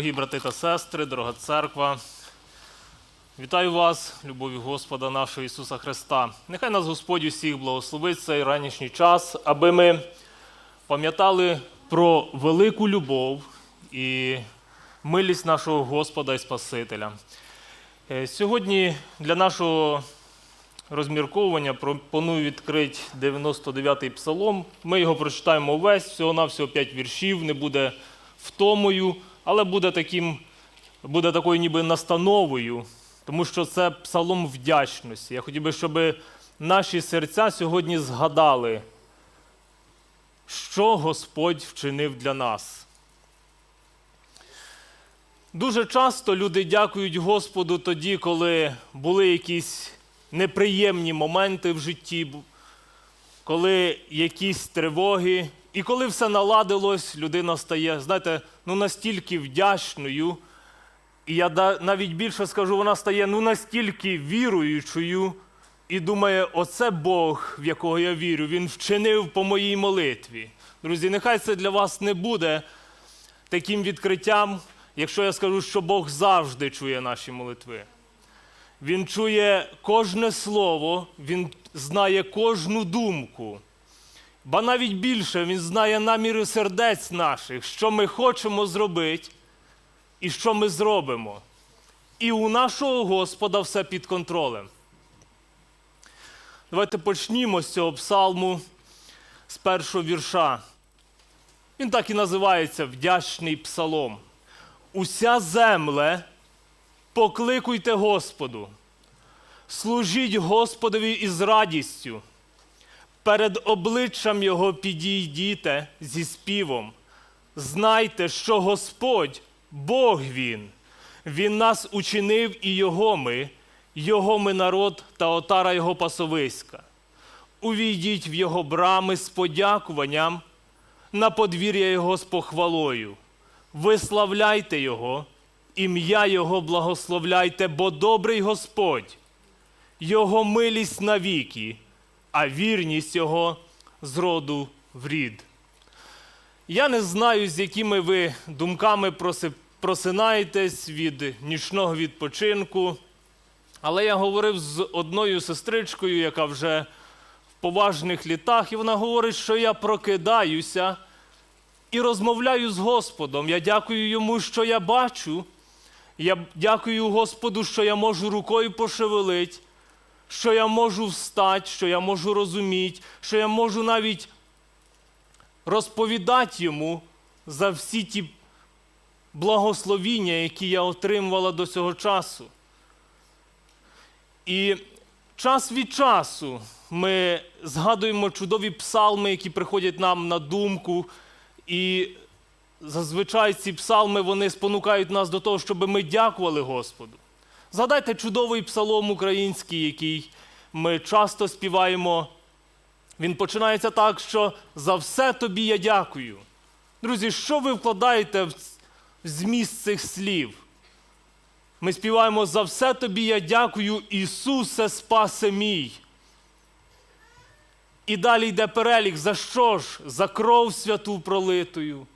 Дорогі брати та сестри, дорога церква, вітаю вас, любов'ю Господа нашого Ісуса Христа. Нехай нас Господь усіх благословить цей ранішній час, аби ми пам'ятали про велику любов і милість нашого Господа і Спасителя. Е, Сьогодні для нашого розмірковування пропоную відкрити 99-й псалом. Ми його прочитаємо увесь, всього-навсього 5 віршів, не буде втомою, але буде таким, буде такою ніби настановою, тому що це псалом вдячності. Я хотів би, щоб наші серця сьогодні згадали, що Господь вчинив для нас. Дуже часто люди дякують Господу тоді, коли були якісь неприємні моменти в житті, коли якісь тривоги, і коли все наладилось, людина стає, знаєте, ну настільки вдячною. І я навіть більше скажу, вона стає ну настільки віруючою і думає, оце Бог, в якого я вірю, він вчинив по моїй молитві. Друзі, нехай це для вас не буде таким відкриттям, якщо я скажу, що Бог завжди чує наші молитви. Він чує кожне слово, він знає кожну думку. Ба навіть більше він знає наміри сердець наших, що ми хочемо зробити і що ми зробимо. І у нашого Господа все під контролем. Давайте почнімо з цього псалму з першого вірша. Він так і називається Вдячний псалом. Уся земле покликуйте Господу, служіть Господові із радістю. Перед обличчям Його підійдіте зі співом. Знайте, що Господь Бог Він. Він нас учинив і Його ми, Його ми народ та отара Його пасовиська. Увійдіть в Його брами з подякуванням, на подвір'я Його з похвалою. Виславляйте Його, ім'я Його благословляйте, бо добрий Господь, Його милість навіки, а вірність Його з роду в рід. Я не знаю, з якими ви думками просинаєтесь від нічного відпочинку, але я говорив з одною сестричкою, яка вже в поважних літах, і вона говорить, що я прокидаюся і розмовляю з Господом. Я дякую йому, що я бачу. Я дякую Господу, що я можу рукою пошевелити, що я можу встати, що я можу розуміти, що я можу навіть розповідати йому за всі ті благословіння, які я отримувала до цього часу. І час від часу ми згадуємо чудові псалми, які приходять нам на думку. І зазвичай ці псалми вони спонукають нас до того, щоб ми дякували Господу. Згадайте чудовий псалом український, який ми часто співаємо. Він починається так, що за все тобі я дякую. Друзі, що ви вкладаєте в зміст цих слів? Ми співаємо за все тобі я дякую, Ісусе, спасе мій. І далі йде перелік, за що ж? За кров святу пролитою.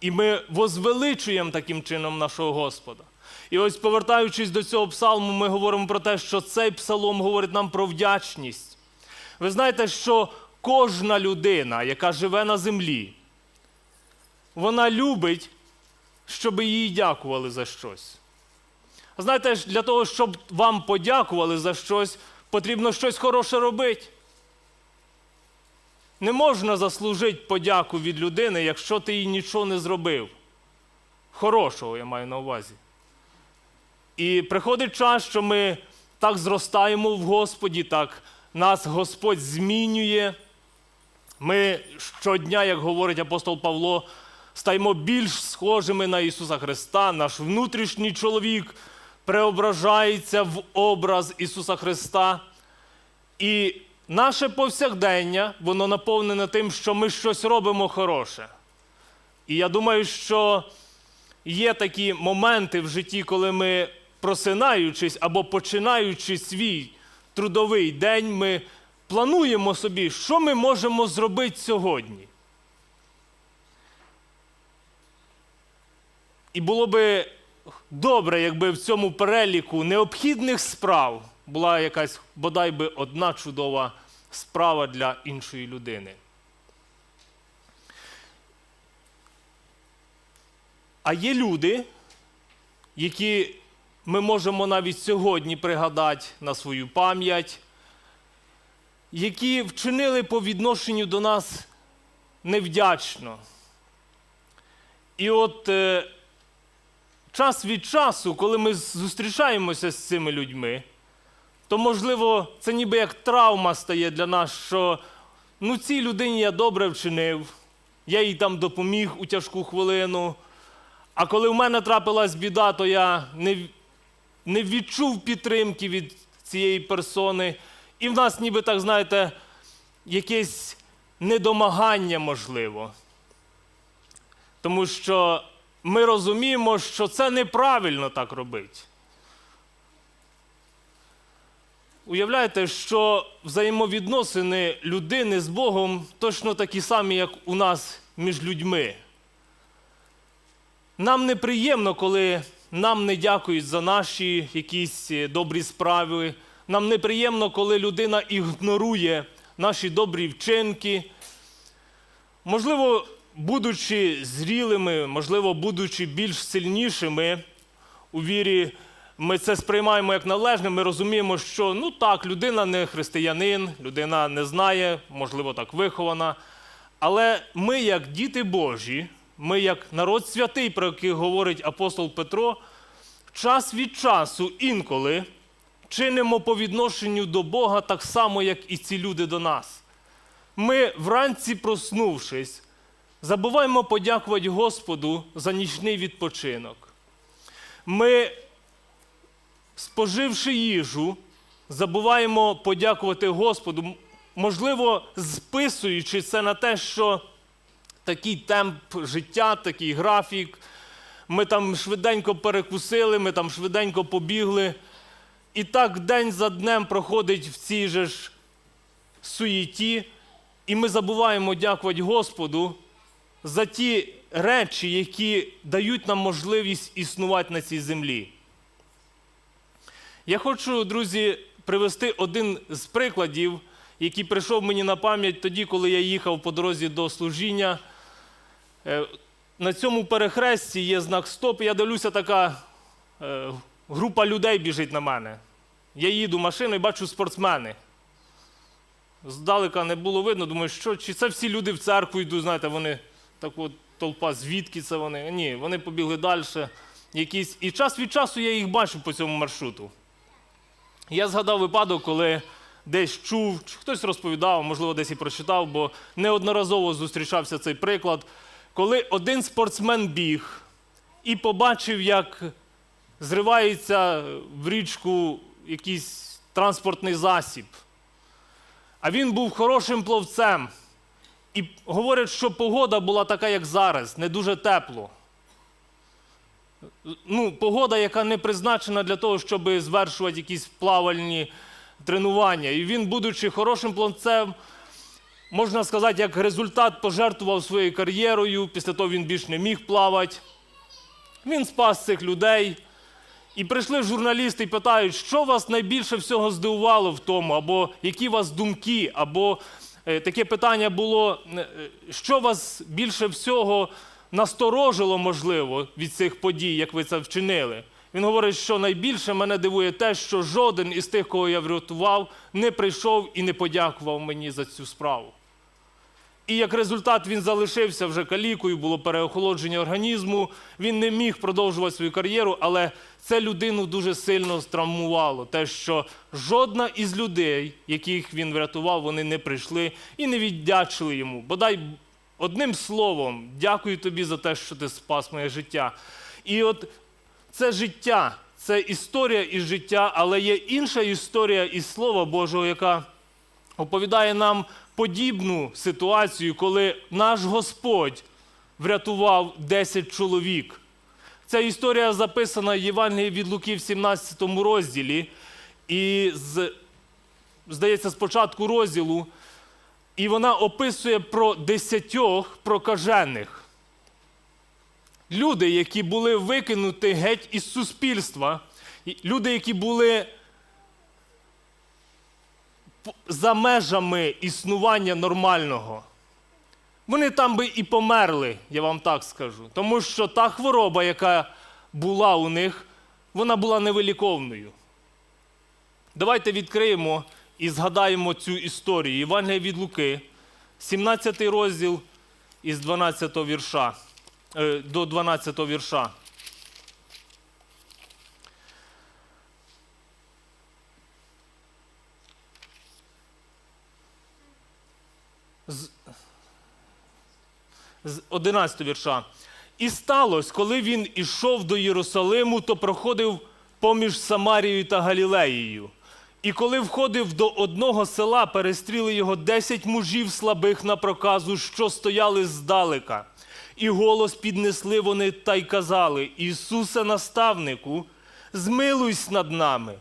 І ми возвеличуємо таким чином нашого Господа. І ось, повертаючись до цього псалму, ми говоримо про те, що цей псалом говорить нам про вдячність. Ви знаєте, що кожна людина, яка живе на землі, вона любить, щоб їй дякували за щось. Знаєте, для того, щоб вам подякували за щось, потрібно щось хороше робити. Не можна заслужити подяку від людини, якщо ти їй нічого не зробив. Хорошого я маю на увазі. І приходить час, що ми так зростаємо в Господі, так нас Господь змінює. Ми щодня, як говорить апостол Павло, стаємо більш схожими на Ісуса Христа. Наш внутрішній чоловік преображається в образ Ісуса Христа. І наше повсякдення, воно наповнене тим, що ми щось робимо хороше. І я думаю, що є такі моменти в житті, коли ми, просинаючись або починаючи свій трудовий день ми плануємо собі, що ми можемо зробити сьогодні. І було би добре, якби в цьому переліку необхідних справ була якась бодай би одна чудова справа для іншої людини. А є люди, які ми можемо навіть сьогодні пригадати на свою пам'ять, які вчинили по відношенню до нас невдячно. І от е, час від часу, коли ми зустрічаємося з цими людьми, то, можливо, це ніби як травма стає для нас, що ну, цій людині я добре вчинив, я їй там допоміг у тяжку хвилину. А коли в мене трапилась біда, то я не, не відчув підтримки від цієї персони. І в нас, ніби так, знаєте, якесь недомагання можливо. Тому що ми розуміємо, що це неправильно так робити. Уявляєте, що взаємовідносини людини з Богом точно такі самі, як у нас між людьми. Нам неприємно, коли нам не дякують за наші якісь е, добрі справи. Нам неприємно, коли людина ігнорує наші добрі вчинки. Можливо, будучи зрілими, можливо, будучи більш сильнішими у вірі, ми це сприймаємо як належне, ми розуміємо, що ну так, людина не християнин, людина не знає, можливо, так вихована. Але ми, як діти Божі, ми, як народ святий, про який говорить апостол Петро, час від часу інколи чинимо по відношенню до Бога так само, як і ці люди до нас. Ми, вранці проснувшись, забуваємо подякувати Господу за нічний відпочинок. Ми, споживши їжу, забуваємо подякувати Господу, можливо, списуючи це на те, що такий темп життя, такий графік. Ми там швиденько перекусили, ми там швиденько побігли. І так день за днем проходить в цій же ж суєті, і ми забуваємо дякувати Господу за ті речі, які дають нам можливість існувати на цій землі. Я хочу, друзі, привести один з прикладів, який прийшов мені на пам'ять тоді, коли я їхав по дорозі до служіння. Е, На цьому перехресті є знак стоп. Я дивлюся, така е, група людей біжить на мене. Я їду машиною бачу спортсмени. Здалека не було видно, думаю, що чи це всі люди в церкву йдуть, знаєте, вони так от толпа, звідки це вони? Ні, вони побігли далі. Якісь. І час від часу я їх бачу по цьому маршруту. Я згадав випадок, коли десь чув, хтось розповідав, можливо, десь і прочитав, бо неодноразово зустрічався цей приклад, коли один спортсмен біг і побачив, як зривається в річку якийсь транспортний засіб. А він був хорошим пловцем. І говорять, що погода була така, як зараз, не дуже тепло. Ну, погода, яка не призначена для того, щоб звершувати якісь плавальні тренування. І він, будучи хорошим пловцем, можна сказати, як результат пожертвував своєю кар'єрою, після того він більш не міг плавати. Він спас цих людей. І прийшли журналісти і питають, що вас найбільше всього здивувало в тому, або які у вас думки, або е, таке питання було, е, що вас більше всього насторожило, можливо, від цих подій, як ви це вчинили. Він говорить, що найбільше мене дивує те, що жоден із тих, кого я врятував, не прийшов і не подякував мені за цю справу. І як результат він залишився вже калікою, було переохолодження організму. Він не міг продовжувати свою кар'єру, але це людину дуже сильно стравмувало. Те, що жодна із людей, яких він врятував, вони не прийшли і не віддячили йому. Бодай одним словом, дякую тобі за те, що ти спас моє життя. І от це життя, це історія із життя, але є інша історія із Слова Божого, яка оповідає нам подібну ситуацію, коли наш Господь врятував 10 чоловік. Ця історія записана в Євангелії від Луки в 17 розділі. І з здається, з початку розділу, і вона описує про десятьох прокажених. Люди, які були викинуті геть із суспільства, люди, які були за межами існування нормального. Вони там би і померли, я вам так скажу. Тому що та хвороба, яка була у них, вона була невиліковною. Давайте відкриємо і згадаємо цю історію. Євангелія від Луки, 17 розділ із 12 вірша, е, до 12 вірша. З 11 вірша. І сталося, коли він ішов до Єрусалиму, то проходив поміж Самарією та Галілеєю. І коли входив до одного села, перестріли його десять мужів слабих на проказу, що стояли здалека. І голос піднесли вони та й казали: Ісусе, наставнику, змилуйся над нами.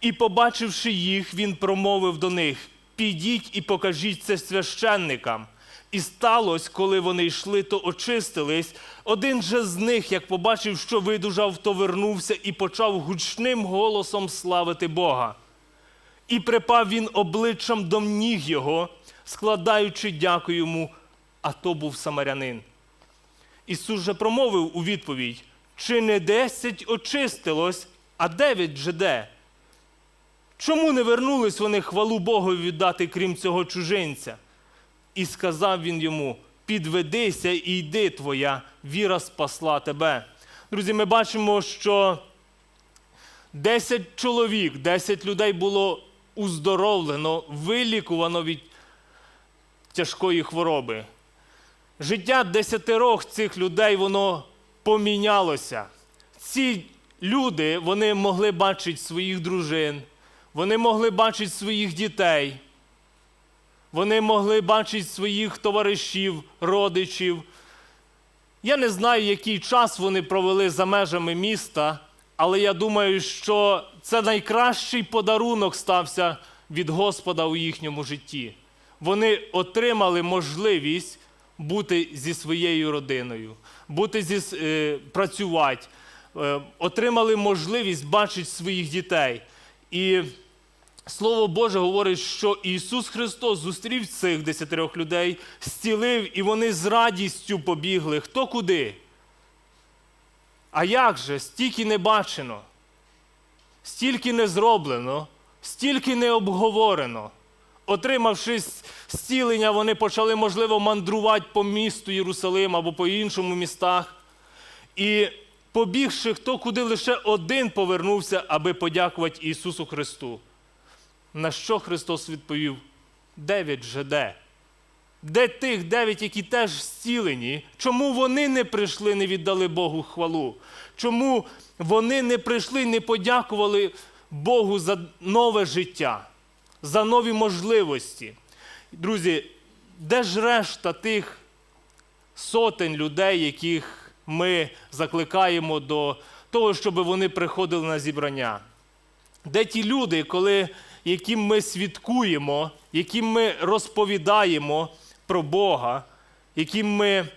І, побачивши їх, він промовив до них: Підіть і покажіть це священникам. І сталося, коли вони йшли, то очистились. Один же з них, як побачив, що видужав, то вернувся і почав гучним голосом славити Бога. І припав він обличчям до ніг його, складаючи дяку йому, а то був самарянин. Ісус же промовив у відповідь: чи не десять очистилось, а дев'ять же де? Чому не вернулись вони хвалу Богу віддати, крім цього чужинця? І сказав він йому: підведися і йди твоя, віра спасла тебе. Друзі, ми бачимо, що 10 чоловік, 10 людей було уздоровлено, вилікувано від тяжкої хвороби. Життя десятерох цих людей воно помінялося. Ці люди вони могли бачити своїх дружин, вони могли бачити своїх дітей. Вони могли бачити своїх товаришів, родичів. Я не знаю, який час вони провели за межами міста, але я думаю, що це найкращий подарунок стався від Господа у їхньому житті. Вони отримали можливість бути зі своєю родиною, бути зі, е, працювати, е, отримали можливість бачити своїх дітей. І Слово Боже говорить, що Ісус Христос зустрів цих десятирьох людей, зцілив, і вони з радістю побігли. Хто куди? А як же? Стільки не бачено, стільки не зроблено, стільки не обговорено. Отримавши зцілення, вони почали, можливо, мандрувати по місту Єрусалим або по іншому містах. І побігши, хто куди лише один повернувся, аби подякувати Ісусу Христу. На що Христос відповів? Дев'ять же де? Де тих дев'ять, які теж зцілені? Чому вони не прийшли, не віддали Богу хвалу? Чому вони не прийшли, не подякували Богу за нове життя, за нові можливості? Друзі, де ж решта тих сотень людей, яких ми закликаємо до того, щоб вони приходили на зібрання? Де ті люди, коли, яким ми свідкуємо, яким ми розповідаємо про Бога, яким ми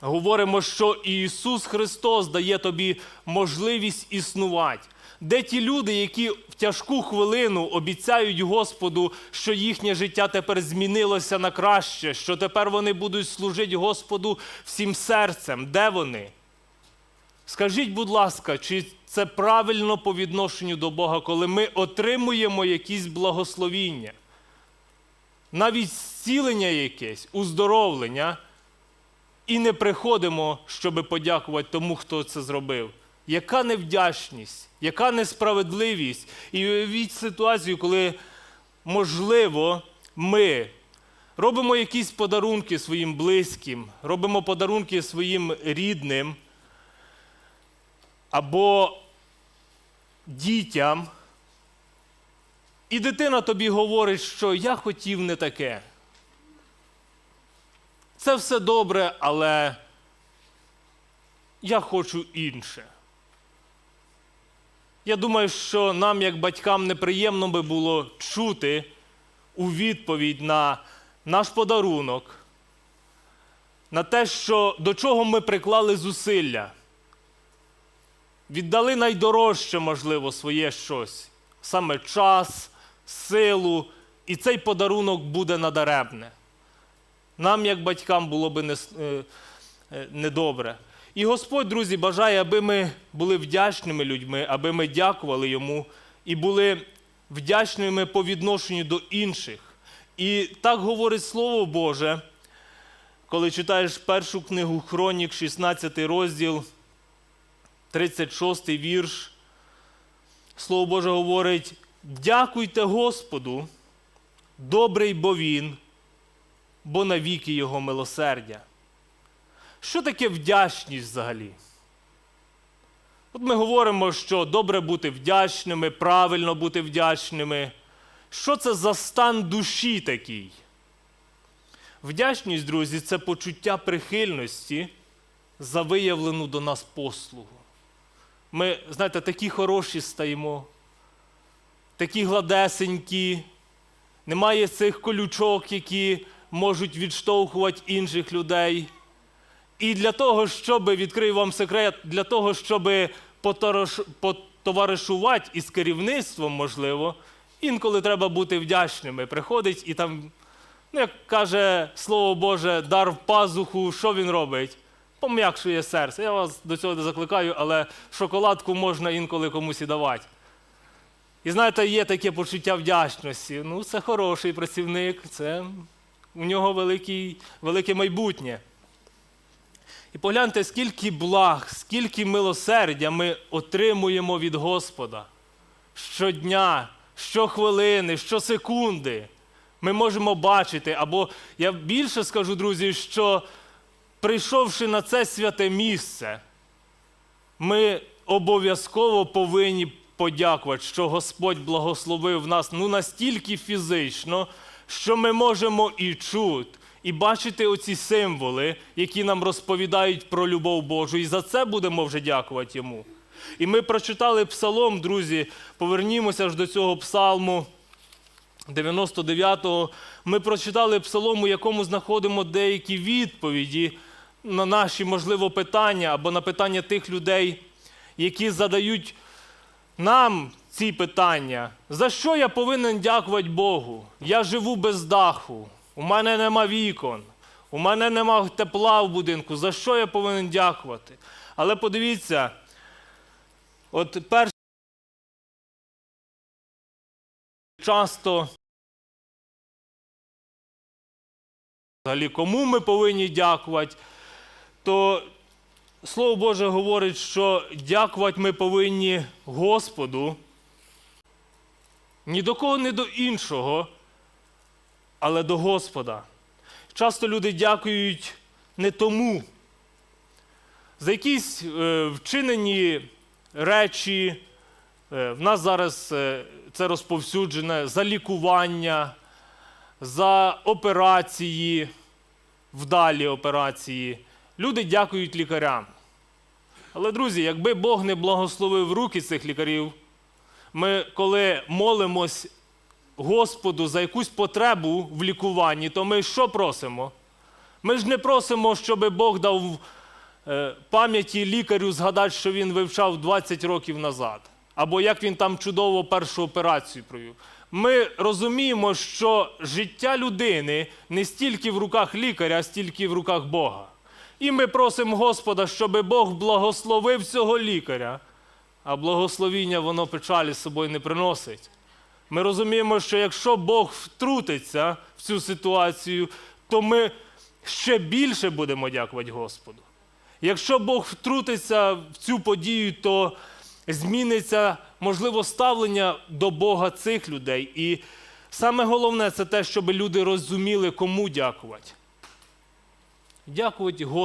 говоримо, що Ісус Христос дає тобі можливість існувати? Де ті люди, які в тяжку хвилину обіцяють Господу, що їхнє життя тепер змінилося на краще, що тепер вони будуть служити Господу всім серцем? Де вони? Скажіть, будь ласка, чи це правильно по відношенню до Бога, коли ми отримуємо якісь благословіння, навіть зцілення якесь, уздоровлення, і не приходимо, щоб подякувати тому, хто це зробив? Яка невдячність, яка несправедливість? І уявіть ситуацію, коли, можливо, ми робимо якісь подарунки своїм близьким, робимо подарунки своїм рідним або дітям, і дитина тобі говорить, що я хотів не таке. Це все добре, але я хочу інше. Я думаю, що нам, як батькам, неприємно би було чути у відповідь на наш подарунок, на те, що до чого ми приклали зусилля. Віддали найдорожче, можливо, своє щось, саме час, силу, і цей подарунок буде надаребне. Нам, як батькам, було с- е, е, недобре. І Господь, друзі, бажає, аби ми були вдячними людьми, аби ми дякували йому і були вдячними по відношенню до інших. І так говорить Слово Боже, коли читаєш першу книгу Хронік, 16 розділ, 36 вірш. Слово Боже говорить: дякуйте Господу, добрий бо Він, бо навіки Його милосердя. Що таке вдячність взагалі? От ми говоримо, що добре бути вдячними, правильно бути вдячними. Що це за стан душі такий? Вдячність, друзі, це почуття прихильності за виявлену до нас послугу. Ми, знаєте, такі хороші стаємо, такі гладесенькі, немає цих колючок, які можуть відштовхувати інших людей. І для того, щоб відкрию вам секрет, для того, щоб потоваришувати із керівництвом, можливо, інколи треба бути вдячними. Приходить і там, ну як каже Слово Боже, дар в пазуху, що він робить? Пом'якшує серце. Я вас до цього не закликаю, але шоколадку можна інколи комусь і давати. І знаєте, є таке почуття вдячності. Ну, це хороший працівник, це у нього великий, велике майбутнє. І погляньте, скільки благ, скільки милосердя ми отримуємо від Господа щодня, щохвилини, щосекунди. Ми можемо бачити, або я більше скажу, друзі, що прийшовши на це святе місце, ми обов'язково повинні подякувати, що Господь благословив нас ну настільки фізично, що ми можемо і чути, і бачити оці символи, які нам розповідають про любов Божу. І за це будемо вже дякувати йому. І ми прочитали псалом, друзі. Повернімося ж до цього псалму 99-го. Ми прочитали псалом, у якому знаходимо деякі відповіді на наші, можливо, питання або на питання тих людей, які задають нам ці питання. За що я повинен дякувати Богу? Я живу без даху, у мене нема вікон, у мене нема тепла в будинку. За що я повинен дякувати? Але подивіться, от перше часто взагалі кому ми повинні дякувати, то Слово Боже говорить, що дякувати ми повинні Господу, ні до кого, ні до іншого, але до Господа. Часто люди дякують не тому, за якісь е, вчинені речі. Е, в нас зараз е, це розповсюджене за лікування, за операції, вдалі операції. Люди дякують лікарям. Але, друзі, якби Бог не благословив руки цих лікарів, ми, коли молимось Господу за якусь потребу в лікуванні, то ми що просимо? Ми ж не просимо, щоб Бог дав е, пам'яті лікарю згадати, що він вивчав 20 років назад, або як він там чудово першу операцію провів. Ми розуміємо, що життя людини не стільки в руках лікаря, а стільки в руках Бога. І ми просимо Господа, щоб Бог благословив цього лікаря, а благословіння воно печалі з собою не приносить. Ми розуміємо, що якщо Бог втрутиться в цю ситуацію, то ми ще більше будемо дякувати Господу. Якщо Бог втрутиться в цю подію, то зміниться, можливо, ставлення до Бога цих людей. І саме головне це те, щоб люди розуміли, кому дякувати. Дякувати Господу.